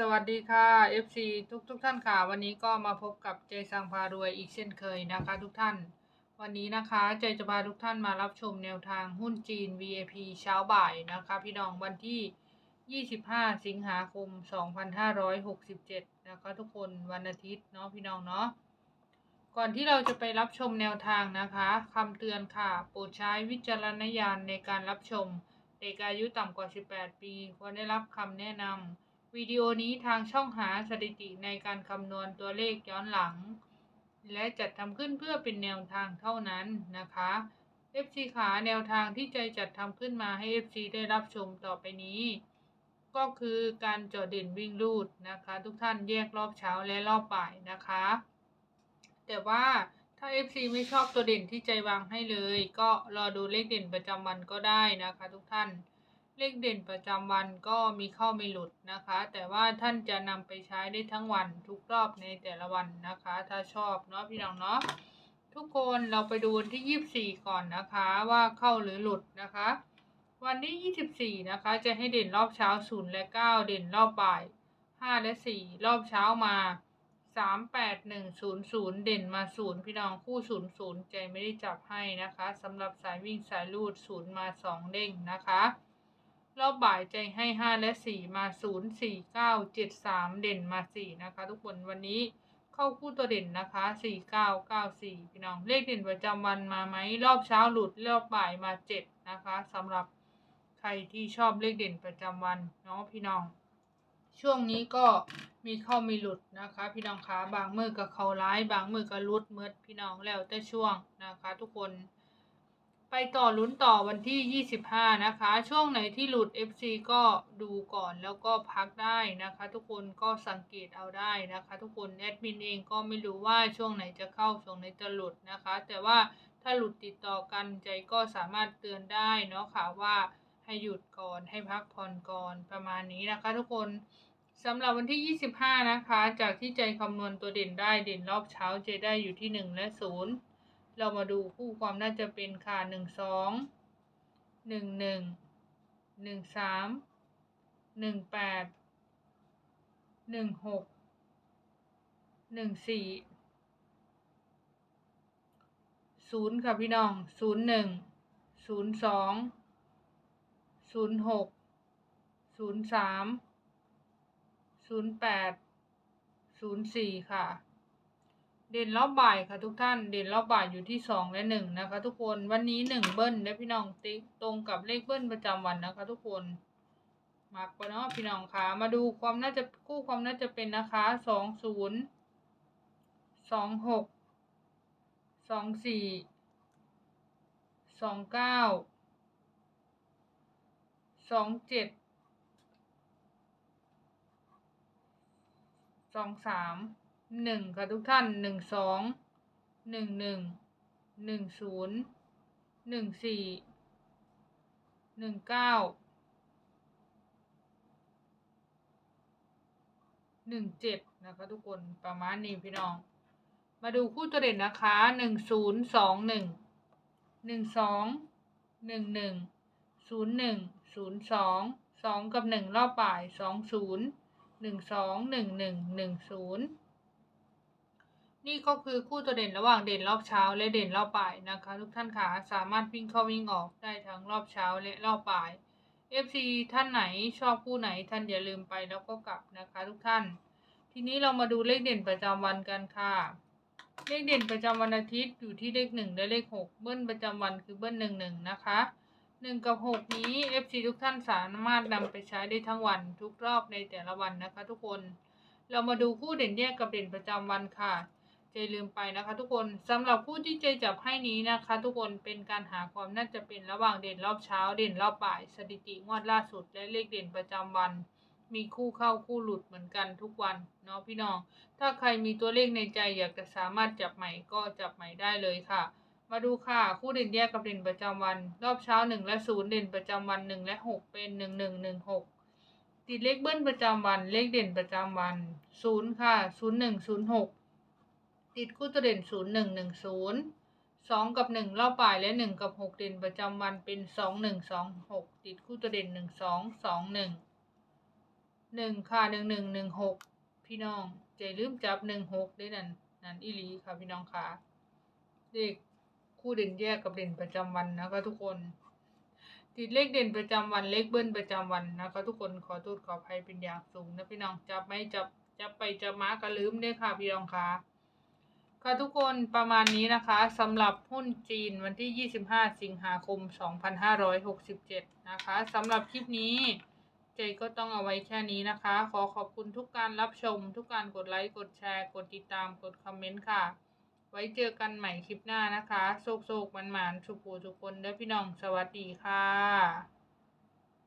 สวัสดีค่ะ FC ทุกทุกท่านค่ะ วันนี้ก็มาพบกับเจสังพารวยอีกเช่นเคยนะคะ ทุกท่าน วันนี้นะคะเจจะพาทุกท่านมารับชมแนวทางหุ้นจีน VIP เช้าบ่ายนะคะ พี่น้องวันที่ 25 สิงหาคม 2567 นะคะ ทุกคนวันอาทิตย์เนาะพี่น้องเนาะก่อนที่เราจะไปรับชมแนวทางนะคะคำเตือนค่ะ โปรดใช้วิจารณญาณในการรับชม เด็กอายุต่ำกว่า 18 ปีควรได้รับคำแนะนำ วิดีโอนี้ทางช่องหาสถิติในการคำนวณตัวเลขย้อนหลัง และจัดทำขึ้นเพื่อเป็นแนวทางเท่านั้นนะคะ FC ขาแนวทางที่ใจจัดทำขึ้นมาให้ FC ได้รับชมต่อไปนี้ ก็คือการจาะเด่นวิ่งรูดนะคะ ทุกท่านแยกรอบเช้าและรอบบ่ายนะคะ แต่ว่าถ้า FC ไม่ชอบตัวเด่นที่ใจวางให้เลย ก็รอดูเลขเด่นประจำวันก็ได้นะคะ ทุกท่าน เลขเด่นประจำวันก็มีเข้าไม่หลุดนะคะ แต่ว่าท่านจะนำไปใช้ได้ทั้งวันทุกรอบในแต่ละวันนะคะ ถ้าชอบเนาะพี่น้องเนาะทุกคนเราไปดูวันที่ 24 ก่อนนะคะว่าเข้าหรือหลุดนะคะ วันที่ 24 นะคะ จะให้เด่นรอบเช้า 0 และ 9 เด่นรอบบ่าย 5 และ 4 รอบเช้ามา 3 8 1 0 0 เด่นมา 0 พี่น้องคู่ 0 0 ใจไม่ได้จับให้นะคะสำหรับสายวิ่งสายลูด 0 มา 2 เด้งนะคะ รอบบ่ายใจให้5และ4มา0 4 9 7 3เด่นมา4นะคะ ทุกคนวันนี้เข้าคู่ตัวเด่นนะคะ4 9 9 4พี่น้องเลขเด่นประจำวันมาไหมรอบเช้าหลุดรอบบ่ายมา7นะคะสำหรับใครที่ชอบเลขเด่นประจำวันเนาะพี่น้อง ช่วงนี้ก็มีเข้ามีหลุดนะคะ พี่น้องคะบางมือก็เขาร้าย บางมือก็หลุดเมืดพี่น้องแล้วแต่ช่วงนะคะ ทุกคน ไปต่อลุ้นต่อวันที่ 25 นะคะ ช่วงไหนที่หลุด FC ก็ดูก่อนแล้วก็พักได้นะคะ ทุกคนก็สังเกตเอาได้นะคะ ทุกคนแอดมินเองก็ไม่รู้ว่าช่วงไหนจะเข้าช่วงไหนจะหลุดนะคะ แต่ว่าถ้าหลุดติดต่อกันใจก็สามารถเตือนได้เนาะค่ะว่าให้หยุดก่อนให้พักผ่อนก่อนประมาณนี้นะคะ ทุกคนสำหรับวันที่ 25 นะคะ จากที่ใจคำนวณตัวเด่นได้เด่นรอบเช้าใจได้อยู่ที่ 1 และ 0 เรามาดูคู่ความน่าจะเป็นค่ะหนึ่งสองหนึ่งหนึ่งหนึ่งสามหนึ่งแปดหนึ่งหกหนึ่งสี่ศูนย์ค่ะพี่น้องศูนย์หนึ่งศูนย์สองศูนย์หกศูนย์สามศูนย์แปดศูนย์สี่ค่ะ เด่นรอบบ่ายค่ะทุกท่าน เด่นรอบบ่ายอยู่ที่สองและหนึ่งนะคะ ทุกคนวันนี้หนึ่งเบิ้ลและพี่น้องติ๊กตรงกับเลขเบิ้ลประจำวันนะคะ ทุกคนมักปะเนาะพี่น้องคะมาดูความน่าจะคู่ความน่าจะเป็นนะคะสองศูนย์สองหกสองสี่สองเก้าสองเจ็ดสองสาม หนึ่งค่ะทุกท่านหนึ่งสองหนึ่งหนึ่งหนึ่งศูนย์หนึ่งสี่หนึ่งเก้าหนึ่งเจ็ดนะคะทุกคนประมาณนี้พี่น้อง มาดูคู่ตัวเด่นนะคะหนึ่งศูนย์สองหนึ่งหนึ่งสองหนึ่งหนึ่งศูนย์หนึ่งศูนย์สองสองกับหนึ่งรอบบ่ายสองศูนย์หนึ่งสองหนึ่งหนึ่งหนึ่งศูนย์ นี่ก็คือคู่ตัวเด่นระหว่างเด่นรอบเช้าและเด่นรอบบ่ายนะคะ ทุกท่านค่ะสามารถวิ่งเข้าวิ่งออกได้ทั้งรอบเช้าและรอบบ่าย FC ท่านไหนชอบคู่ไหนท่านอย่าลืมไปแล้วก็กลับนะคะ ทุกท่าน ทีนี้เรามาดูเลขเด่นประจำวันกันค่ะ เลขเด่นประจำวันอาทิตย์อยู่ที่เลขหนึ่งและเลขหกเบิ้ลประจำวันคือเบิ้ลหนึ่งหนึ่งนะคะหนึ่งกับหกนี้ FC ทุกท่านสามารถนำไปใช้ได้ทั้งวันทุกรอบในแต่ละวันนะคะ ทุกคน เรามาดูคู่เด่นแยกกับเด่นประจำวันค่ะ จลืมไปนะคะ ทุกคนสำหรับคู่ที่เจจับให้นี้นะคะ ทุกคนเป็นการหาความน่าจะเป็นระหว่างเด่นรอบเช้า เด่นรอบบ่าย สถิติงวดล่าสุด และเลขเด่นประจำวัน มีคู่เข้าคู่หลุดเหมือนกันทุกวันเนาะพี่น้อง ถ้าใครมีตัวเลขในใจอยากจะสามารถจับใหม่ก็จับใหม่ได้เลยค่ะ มาดูค่ะคู่เด่นแยกกับเด่นประจำวัน รอบเช้าหนึ่งและศูนย์เด่นประจำวันหนึ่งและหกเป็นหนึ่งหนึ่งหนึ่งหกติดเลขเบิ้ลประจำวัน เลขเด่นประจำวันศูนย์ค่ะศูนย์หนึ่งศูนย์หก ติดคู่ตัวเด่นศูนย์หนึ่งหนึ่งศูนย์สองกับหนึ่งรอบบ่ายและหนึ่งกับหกเด่นประจำวันเป็นสองหนึ่งสองหกติดคู่ตัวเด่นหนึ่งสองสองหนึ่งหนึ่งค่ะหนึ่งหนึ่งหนึ่งหกพี่น้องใจลืมจับหนึ่งหกได้นั่นนั่นอีหลีค่ะพี่น้องค่ะเลขคู่เด่นแยกกับเด่นประจำวันนะคะทุกคนติดเลขเด่นประจำวันเลขเบิ้ลประจำวันนะคะทุกคนขอโทษขออภัยเป็นอย่างสูงนะพี่น้องจับไม่จับจับไปจับมาก็ลืมเด้อค่ะพี่น้องค่ะ ค่ะทุกคนประมาณนี้นะคะสำหรับหุ้นจีนวันที่ 25 สิงหาคม 2567 นะคะสำหรับคลิปนี้ เจก็ต้องเอาไว้แค่นี้นะคะ ขอขอบคุณทุกการรับชม ทุกการกดไลค์ กดแชร์ กดติดตาม กดคอมเมนต์ค่ะ ไว้เจอกันใหม่คลิปหน้านะคะโศกโศกมันหมานๆสุขูทุกคนเด้อพี่น้องสวัสดีค่ะ